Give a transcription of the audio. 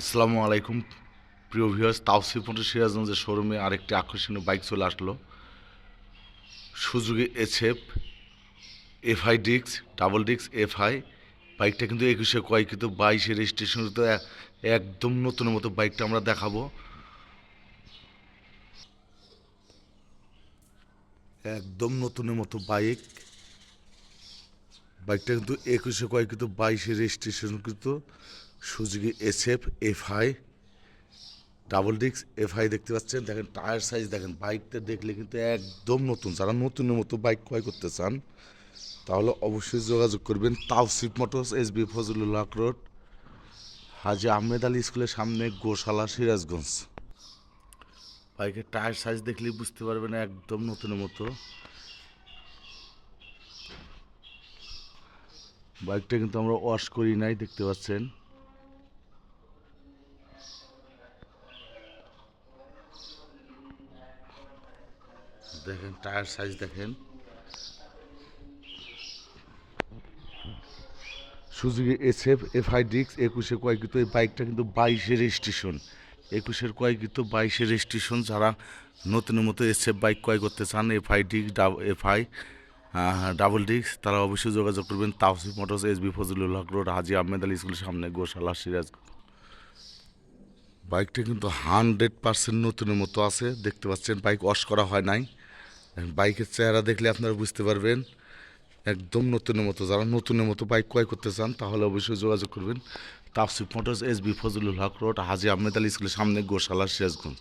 আসসালামু আলাইকুম, প্রিয় ভিউয়ার্স তাওসিফ মোটর সিরাজগঞ্জের শোরুমে আরেকটি আকর্ষণীয় বাইক চলে আসলো। সুজুকি এসএফ এফআই ডিক্স ডাবল ডিক্স এফআই বাইকটা কিন্তু একুশে কয় কিন্তু বাইশে রেজিস্ট্রেশন তো একদম নতুন মতো বাইকটা আমরা দেখাবো। একদম নতুনের মতো বাইক বাইকটা কিন্তু একুশে কয় কিন্তু বাইশে রেজিস্ট্রেশন কিন্তু সুজুকি এসএফ, এফআই, ডাবল ডিক্স এফআই দেখতে পাচ্ছেন। দেখেন, টায়ার সাইজ দেখেন, বাইকটা দেখলে কিন্তু একদম নতুন। যারা নতুনের মতো বাইক ক্রয় করতে চান, তাহলে অবশ্যই যোগাযোগ করবেন। Taosif motors, S B Fazlullah road, Haji Ahmed Ali স্কুলের সামনে, গোশালা, সিরাজগঞ্জ। বাইকের টায়ার সাইজ দেখলেই বুঝতে পারবেন, একদম নতুনের মতো। বাইকটা কিন্তু আমরা ওয়াশ করি নাই, দেখতে পাচ্ছেন। দেখেন টায়ার সাইজ দেখেন। সুজুকি এসএফ এফআই ডিক্স একুশে কয়েকৃত এই বাইকটা কিন্তু বাইশে রেজিস্ট্রেশন একুশের কয়েকৃত বাইশে রেজিস্ট্রেশন যারা নতুনের মতো এসএফ বাইক ক্রয় করতে চান এফ এফআই ডিক্স এফআই ডাবল ডিক্স তারা অবশ্যই যোগাযোগ করবেন Taosif motors S B Fazlul Haque road, Haji Ahmed Ali স্কুলের সামনে, গোশালা সিরাজ। বাইকটা কিন্তু হান্ড্রেড পার্সেন্ট নতুনের মতো আছে, দেখতে পাচ্ছেন বাইক ওয়াশ করা হয় নাই। বাইকের চেহারা দেখলে আপনারা বুঝতে পারবেন, একদম নতুনের মতো। যারা নতুনের মতো বাইক ক্রয় করতে চান, তাহলে অবশ্যই যোগাযোগ করবেন। Taosif motors S B Fazlul Haque road, Haji Ahmed Ali স্কুলের সামনে গোশালা সিরাজগঞ্জ।